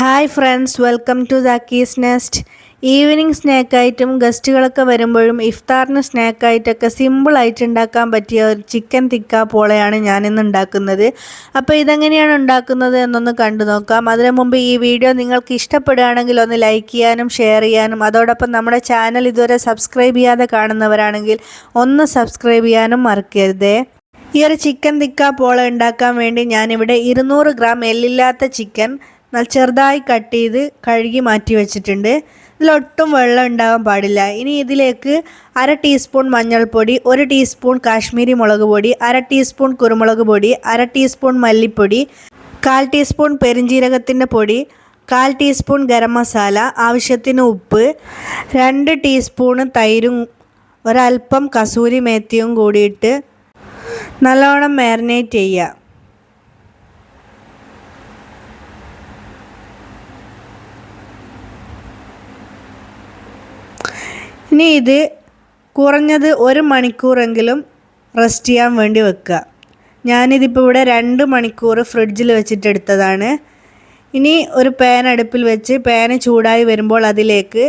Hi friends welcome to ദക്കീസ് nest evening സ്നാക്കായിട്ടും ഗസ്റ്റുകളൊക്കെ വരുമ്പോഴും ഇഫ്താറിന് സ്നാക്കായിട്ടൊക്കെ സിമ്പിളായിട്ട് ഉണ്ടാക്കാൻ പറ്റിയ ഒരു ചിക്കൻ തിക്ക പോളയാണ് ഞാനിന്ന് ഉണ്ടാക്കുന്നത്. അപ്പോൾ ഇതെങ്ങനെയാണ് ഉണ്ടാക്കുന്നത് എന്നൊന്ന് കണ്ടു നോക്കാം. അതിനു മുമ്പ് ഈ വീഡിയോ നിങ്ങൾക്ക് ഇഷ്ടപ്പെടുകയാണെങ്കിൽ ഒന്ന് ലൈക്ക് ചെയ്യാനും ഷെയർ ചെയ്യാനും അതോടൊപ്പം നമ്മുടെ ചാനൽ ഇതുവരെ സബ്സ്ക്രൈബ് ചെയ്യാതെ കാണുന്നവരാണെങ്കിൽ ഒന്ന് സബ്സ്ക്രൈബ് ചെയ്യാനും മറക്കരുതേ. ഈ ഒരു ചിക്കൻ തിക്ക പോള ഉണ്ടാക്കാൻ വേണ്ടി ഞാനിവിടെ ഇരുന്നൂറ് ഗ്രാം എല്ലില്ലാത്ത ചിക്കൻ ചെറുതായി കട്ട് ചെയ്ത് കഴുകി മാറ്റി വെച്ചിട്ടുണ്ട്. ഇതിലൊട്ടും വെള്ളം ഉണ്ടാകാൻ പാടില്ല. ഇനി ഇതിലേക്ക് അര ടീസ്പൂൺ മഞ്ഞൾപ്പൊടി ഒരു ടീസ്പൂൺ കാശ്മീരി മുളക് പൊടി അര ടീസ്പൂൺ കുരുമുളക് പൊടി അര ടീസ്പൂൺ മല്ലിപ്പൊടി കാൽ ടീസ്പൂൺ പെരിഞ്ജീരകത്തിന്റെ പൊടി കാൽ ടീസ്പൂൺ ഗരം മസാല ആവശ്യത്തിന് ഉപ്പ് രണ്ട് ടീസ്പൂൺ തൈരും ഒരൽപ്പം കസൂരി മേത്തിയും കൂടിയിട്ട് നല്ലോണം മാരിനേറ്റ് ചെയ്യുക. ഇനി ഇത് കുറഞ്ഞത് ഒരു മണിക്കൂറെങ്കിലും റെസ്റ്റ് ചെയ്യാൻ വേണ്ടി വെക്കുക. ഞാനിതിപ്പോൾ ഇവിടെ രണ്ട് മണിക്കൂർ ഫ്രിഡ്ജിൽ വെച്ചിട്ടെടുത്തതാണ് ഇനി ഒരു പാൻ അടുപ്പിൽ വെച്ച് പാന് ചൂടായി വരുമ്പോൾ അതിലേക്ക്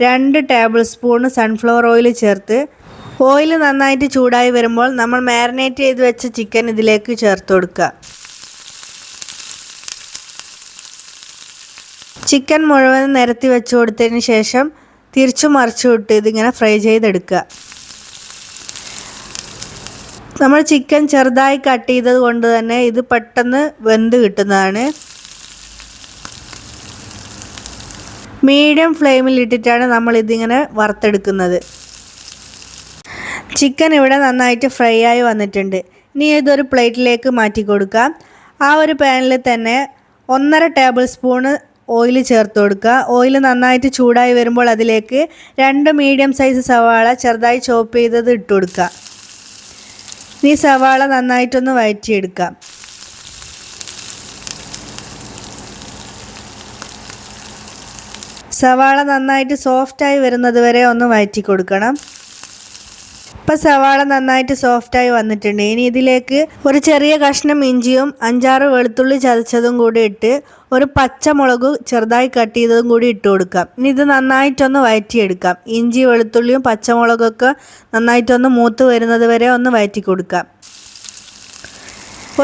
രണ്ട് ടേബിൾ സ്പൂൺ സൺഫ്ലവർ ഓയിൽ ചേർത്ത് ഓയിൽ നന്നായിട്ട് ചൂടായി വരുമ്പോൾ നമ്മൾ മാരിനേറ്റ് ചെയ്ത് വെച്ച ചിക്കൻ ഇതിലേക്ക് ചേർത്ത് കൊടുക്കുക. ചിക്കൻ മുഴുവൻ നിരത്തി വെച്ച് കൊടുത്തതിന് ശേഷം തിരിച്ചു മറിച്ചു വിട്ട് ഇതിങ്ങനെ ഫ്രൈ ചെയ്തെടുക്കുക. നമ്മൾ ചിക്കൻ ചെറുതായി കട്ട് ചെയ്തത് കൊണ്ട് തന്നെ ഇത് പെട്ടെന്ന് വെന്ത് കിട്ടുന്നതാണ്. മീഡിയം ഫ്ലെയിമിൽ ഇട്ടിട്ടാണ് നമ്മൾ ഇതിങ്ങനെ വറുത്തെടുക്കുന്നത്. ചിക്കൻ ഇവിടെ നന്നായിട്ട് ഫ്രൈ ആയി വന്നിട്ടുണ്ട്. ഇനി ഇതൊരു പ്ലേറ്റിലേക്ക് മാറ്റി കൊടുക്കാം ആ ഒരു പാനിൽ തന്നെ ഒന്നര ടേബിൾ സ്പൂണ് ഓയിൽ ചേർത്ത് കൊടുക്കുക. ഓയിൽ നന്നായിട്ട് ചൂടായി വരുമ്പോൾ അതിലേക്ക് രണ്ട് മീഡിയം സൈസ് സവാള ചെറുതായി ചോപ്പ് ചെയ്തത് ഇട്ട് കൊടുക്കുക. ഈ സവാള നന്നായിട്ടൊന്ന് വഴറ്റിയെടുക്കാം സവാള നന്നായിട്ട് സോഫ്റ്റായി വരുന്നത് വരെ ഒന്ന് വഴറ്റി കൊടുക്കണം. ഇപ്പം സവാള നന്നായിട്ട് സോഫ്റ്റായി വന്നിട്ടുണ്ട്. ഇനി ഇതിലേക്ക് ഒരു ചെറിയ കഷ്ണം ഇഞ്ചിയും അഞ്ചാറ് വെളുത്തുള്ളി ചതച്ചതും കൂടി ഇട്ട് ഒരു പച്ചമുളക് ചെറുതായി കട്ട് ചെയ്തതും കൂടി ഇട്ട് കൊടുക്കാം. ഇനി ഇത് നന്നായിട്ടൊന്ന് വഴറ്റിയെടുക്കാം ഇഞ്ചി വെളുത്തുള്ളിയും പച്ചമുളകൊക്കെ നന്നായിട്ടൊന്ന് മൂത്ത് വരുന്നത് വരെ ഒന്ന് വഴറ്റി കൊടുക്കാം.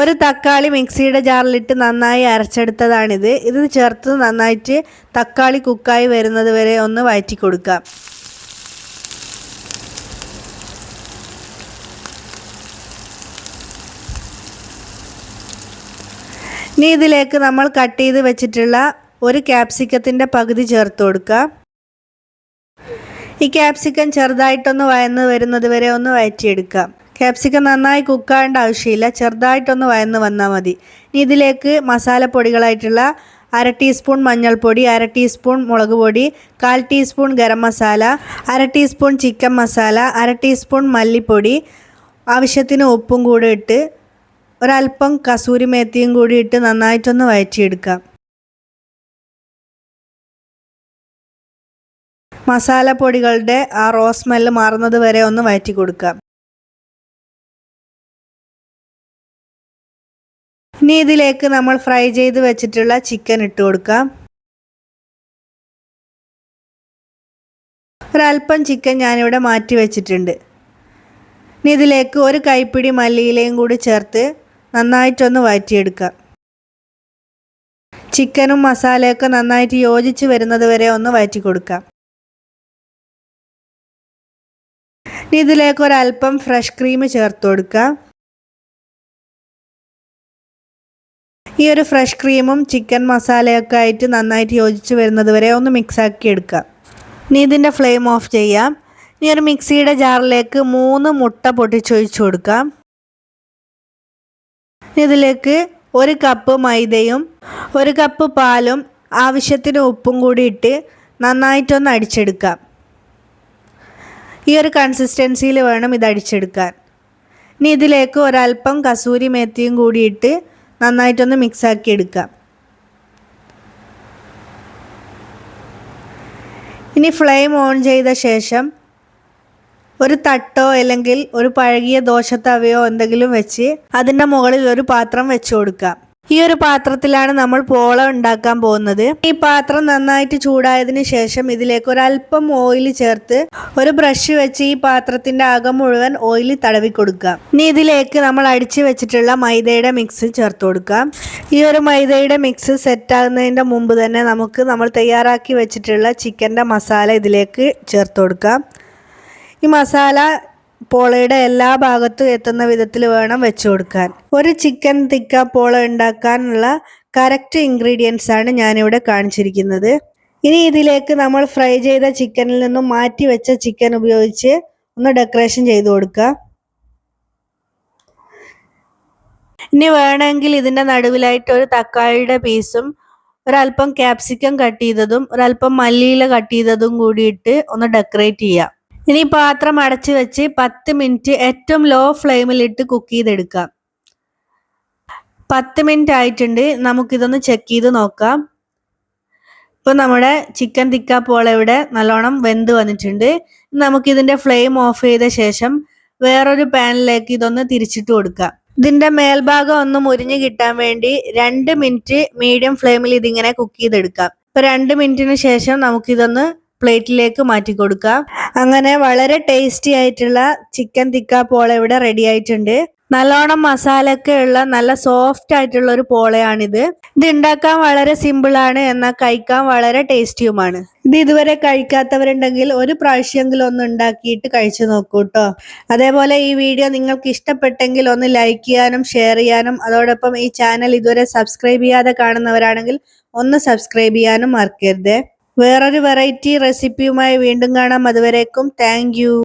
ഒരു തക്കാളി മിക്സിയുടെ ജാറിലിട്ട് നന്നായി അരച്ചെടുത്തതാണിത്. ഇത് ചേർത്ത് നന്നായിട്ട് തക്കാളി കുക്കായി വരുന്നത് വരെ ഒന്ന് വഴറ്റി കൊടുക്കാം. ഇനി ഇതിലേക്ക് നമ്മൾ കട്ട് ചെയ്ത് വെച്ചിട്ടുള്ള ഒരു ക്യാപ്സിക്കത്തിന്റെ പകുതി ചേർത്ത് കൊടുക്കുക ഈ ക്യാപ്സിക്കം ചെറുതായിട്ടൊന്ന് വയന്ന് വരുന്നത് വരെ ഒന്ന് വയറ്റിയെടുക്കാം. ക്യാപ്സിക്കം നന്നായി കുക്കാവേണ്ട ആവശ്യമില്ല. ചെറുതായിട്ടൊന്ന് വയന്ന് വന്നാൽ മതി. ഇനി ഇതിലേക്ക് മസാലപ്പൊടികളായിട്ടുള്ള അര ടീസ്പൂൺ മഞ്ഞൾപ്പൊടി അര ടീസ്പൂൺ മുളക് പൊടി കാൽ ടീസ്പൂൺ ഗരം മസാല അര ടീസ്പൂൺ ചിക്കൻ മസാല അര ടീസ്പൂൺ മല്ലിപ്പൊടി ആവശ്യത്തിന് ഉപ്പും കൂടെ ഇട്ട് ഒരല്പം കസൂരി മേത്തിയും കൂടി ഇട്ട് നന്നായിട്ടൊന്ന് മസാല മസാലപ്പൊടികളുടെ ആ റോ സ്മെല്ല് മാറുന്നത് വരെ ഒന്ന് വയറ്റി കൊടുക്കാം. ഇനി ഇതിലേക്ക് നമ്മൾ ഫ്രൈ ചെയ്ത് വെച്ചിട്ടുള്ള ചിക്കൻ ഇട്ട് കൊടുക്കാം. ഒരല്പം ചിക്കൻ ഞാനിവിടെ മാറ്റി വെച്ചിട്ടുണ്ട്. ഇനി ഇതിലേക്ക് ഒരു കൈപ്പിടി മല്ലിയിലയും കൂടി ചേർത്ത് നന്നായിട്ടൊന്ന് വഴറ്റിയെടുക്കുക. ചിക്കനും മസാലയൊക്കെ നന്നായിട്ട് യോജിച്ച് വരുന്നത് വരെ ഒന്ന് വഴറ്റി കൊടുക്കുക ഇനി ഇതിലേക്ക് ഒരല്പം ഫ്രഷ് ക്രീം ചേർത്ത് കൊടുക്കുക. ഈ ഒരു ഫ്രഷ് ക്രീമും ചിക്കൻ മസാലയൊക്കെ ആയിട്ട് നന്നായിട്ട് യോജിച്ച് വരുന്നത് വരെ ഒന്ന് മിക്സാക്കി എടുക്കുക. എടുക്കാം ഇനി ഇതിന്റെ ഫ്ലെയിം ഓഫ് ചെയ്യാം ഇനി ഒരു മിക്സിയുടെ ജാറിലേക്ക് മൂന്ന് മുട്ട പൊട്ടിച്ചൊഴിച്ച് കൊടുക്കാം ഇതിലേക്ക് ഒരു കപ്പ് മൈദയും ഒരു കപ്പ് പാലും ആവശ്യത്തിന് ഉപ്പും കൂടി ഇട്ട് നന്നായിട്ടൊന്ന് അടിച്ചെടുക്കാം. ഈ ഒരു കൺസിസ്റ്റൻസിയിൽ വേണം ഇത് അടിച്ചെടുക്കാൻ. ഇനി ഇതിലേക്ക് ഒരല്പം കസൂരി മേത്തിയും കൂടിയിട്ട് നന്നായിട്ടൊന്ന് മിക്സാക്കി എടുക്കാം. ഇനി ഫ്ലെയിം ഓൺ ചെയ്ത ശേഷം ഒരു തട്ടോ അല്ലെങ്കിൽ ഒരു പഴകിയ ദോശത്തവയോ എന്തെങ്കിലും വെച്ച് അതിന്റെ മുകളിൽ ഒരു പാത്രം വെച്ചു കൊടുക്കാം ഈ ഒരു പാത്രത്തിലാണ് നമ്മൾ പോള ഉണ്ടാക്കാൻ പോകുന്നത്. ഈ പാത്രം നന്നായിട്ട് ചൂടായതിനു ശേഷം ഇതിലേക്ക് ഒരല്പം ഓയിൽ ചേർത്ത് ഒരു ബ്രഷ് വെച്ച് ഈ പാത്രത്തിന്റെ അകം മുഴുവൻ ഓയിൽ തടവി കൊടുക്കാം ഇനി ഇതിലേക്ക് നമ്മൾ അടിച്ചു വെച്ചിട്ടുള്ള മൈദയുടെ മിക്സ് ചേർത്ത് കൊടുക്കാം ഈ ഒരു മൈദയുടെ മിക്സ് സെറ്റ് ആകുന്നതിന്റെ മുമ്പ് തന്നെ നമുക്ക് നമ്മൾ തയ്യാറാക്കി വെച്ചിട്ടുള്ള ചിക്കന്റെ മസാല ഇതിലേക്ക് ചേർത്ത് കൊടുക്കാം ഈ മസാല പോളയുടെ എല്ലാ ഭാഗത്തും എത്തുന്ന വിധത്തിൽ വേണം വെച്ച് കൊടുക്കാൻ. ഒരു ചിക്കൻ തിക്ക പോള ഉണ്ടാക്കാനുള്ള കറക്റ്റ് ഇൻഗ്രീഡിയൻസ് ആണ് ഞാനിവിടെ കാണിച്ചിരിക്കുന്നത്. ഇനി ഇതിലേക്ക് നമ്മൾ ഫ്രൈ ചെയ്ത ചിക്കനിൽ നിന്നും മാറ്റി വെച്ച ചിക്കൻ ഉപയോഗിച്ച് ഒന്ന് ഡെക്കറേഷൻ ചെയ്ത് കൊടുക്കുക ഇനി വേണമെങ്കിൽ ഇതിന്റെ നടുവിലായിട്ട് ഒരു തക്കാളിയുടെ പീസും ഒരല്പം ക്യാപ്സിക്കം കട്ട് ചെയ്തതും ഒരല്പം മല്ലിയില കട്ട് ചെയ്തതും കൂടിയിട്ട് ഒന്ന് ഡെക്കറേറ്റ് ചെയ്യാം. ഇനി പാത്രം അടച്ചു വെച്ച് പത്ത് മിനിറ്റ് ഏറ്റവും ലോ ഫ്ലെയിമിലിട്ട് കുക്ക് ചെയ്തെടുക്കാം. പത്ത് മിനിറ്റ് ആയിട്ടുണ്ട്. നമുക്കിതൊന്ന് ചെക്ക് ചെയ്ത് നോക്കാം. ഇപ്പൊ നമ്മുടെ ചിക്കൻ തിക്ക പോള ഇവിടെ നല്ലോണം വെന്ത് വന്നിട്ടുണ്ട്. നമുക്കിതിന്റെ ഫ്ലെയിം ഓഫ് ചെയ്ത ശേഷം വേറൊരു പാനിലേക്ക് ഇതൊന്ന് തിരിച്ചിട്ട് കൊടുക്കാം. ഇതിന്റെ മേൽഭാഗം ഒന്ന് മുരിഞ്ഞ് കിട്ടാൻ വേണ്ടി രണ്ട് മിനിറ്റ് മീഡിയം ഫ്ലെയിമിൽ ഇതിങ്ങനെ കുക്ക് ചെയ്തെടുക്കാം. ഇപ്പൊ രണ്ട് മിനിറ്റിന് ശേഷം നമുക്കിതൊന്ന് പ്ലേറ്റിലേക്ക് മാറ്റി കൊടുക്കാം. അങ്ങനെ വളരെ ടേസ്റ്റി ആയിട്ടുള്ള ചിക്കൻ തിക്ക പോള ഇവിടെ റെഡി ആയിട്ടുണ്ട്. നല്ലോണം മസാലയൊക്കെ ഉള്ള നല്ല സോഫ്റ്റ് ആയിട്ടുള്ള ഒരു പോളയാണിത്. ഇത് ഉണ്ടാക്കാൻ വളരെ സിമ്പിൾ ആണ് എന്നാൽ കഴിക്കാൻ വളരെ ടേസ്റ്റിയുമാണ് ഇത് ഇതുവരെ കഴിക്കാത്തവരുണ്ടെങ്കിൽ ഒരു പ്രാവശ്യമെങ്കിലും ഒന്ന് ഉണ്ടാക്കിയിട്ട് കഴിച്ചു നോക്കൂ കേട്ടോ അതേപോലെ ഈ വീഡിയോ നിങ്ങൾക്ക് ഇഷ്ടപ്പെട്ടെങ്കിൽ ഒന്ന് ലൈക്ക് ചെയ്യാനും ഷെയർ ചെയ്യാനും അതോടൊപ്പം ഈ ചാനൽ ഇതുവരെ സബ്സ്ക്രൈബ് ചെയ്യാതെ കാണുന്നവരാണെങ്കിൽ ഒന്ന് സബ്സ്ക്രൈബ് ചെയ്യാനും മറക്കരുത്. വേറൊരു വെറൈറ്റി റെസിപ്പിയുമായി വീണ്ടും കാണാം. അതുവരേക്കും താങ്ക്